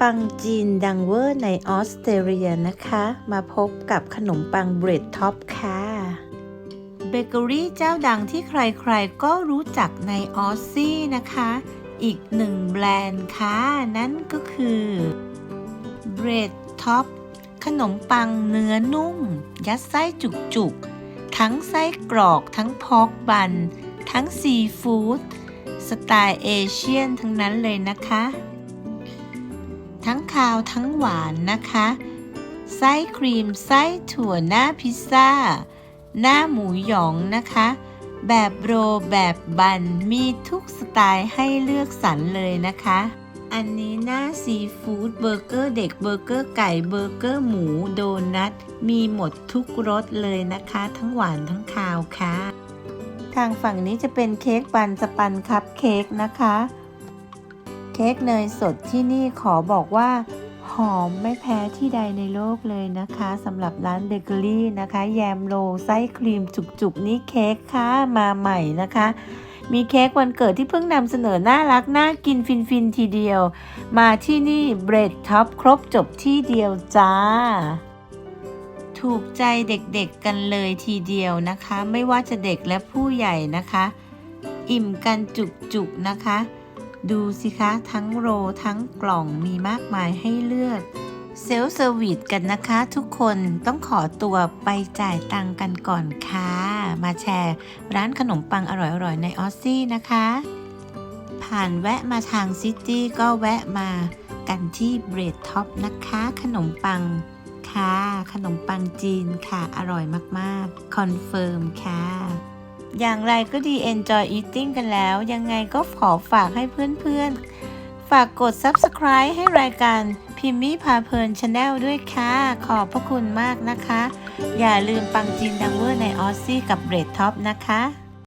ปังจีนดังเวอร์ในออสเตรเลียนะคะ มาพบกับขนมปังเบรดท็อปค่ะเบเกอรี่เจ้าดังที่ใครๆก็รู้จักในออสซี่นะคะ อีกหนึ่งแบรนด์ค่ะ นั่นก็คือเบรดท็อปขนมปังเนื้อนุ่ม ยัดไส้จุกๆ ทั้งไส้กรอกทั้งพอกบัน ทั้งซีฟู้ดสไตล์เอเชียนทั้งนั้นเลยนะคะ ทั้งคาวทั้งหวานนะคะ ไส้ครีมไส้ถั่วหน้าพิซซ่า หน้าหมูหยองนะคะ แบบโรแบบบันมีทุกสไตล์ให้เลือกสรรเลยนะคะ อันนี้หน้าซีฟู้ดเบอร์เกอร์เด็กเบอร์เกอร์ไก่เบอร์เกอร์หมูโดนัท มีหมดทุกรสเลยนะคะ ทั้งหวานทั้งคาวค่ะ ทางฝั่งนี้จะเป็นเค้กบันสปันคัพเค้กนะคะ ค้กเนยสดที่นี่ขอบอกว่า หอมไม่แพ้ที่ใดในโลกเลยนะคะสำหรับร้านเบเกอรี่นะคะ แยมโรลไส้ครีมจุกๆ นี่เค้กค่ะมาใหม่นะคะ มีเค้กวันเกิดที่เพิ่งนำเสนอน่ารัก น่ากินฟิน ๆ ทีเดียว มาที่นี่เบรดท็อปครบจบที่เดียวจ้าถูกใจเด็กๆกันเลยทีเดียวนะคะ ไม่ว่าจะเด็กและผู้ใหญ่นะคะ อิ่มกันจุกๆนะคะ ดูสิคะทั้งโรทั้งกล่องมีมากมายให้เลือกเซลฟ์เซอร์วิสกันนะคะทุกคนต้องขอตัวไปจ่ายตังกันก่อนค่ะ มาแชร์ร้านขนมปังอร่อยๆ ในออสซี่นะคะ ผ่านแวะมาทางซิตี้ก็แวะมากันที่เบรดท็อปนะคะ ขนมปังค่ะ ขนมปังจีนค่ะ อร่อยมากๆ คอนเฟิร์มค่ะ อย่างไรก็ดี enjoy eating กันแล้ว ยังไงก็ขอฝากให้เพื่อนๆ ฝากกด subscribe ให้รายการพิมมี่พาเพลินชาแนลด้วยค่ะ ขอบพระคุณมากนะคะ อย่าลืมปังจีนดังเวอร์ในออซซี่กับเบรดท็อปนะคะ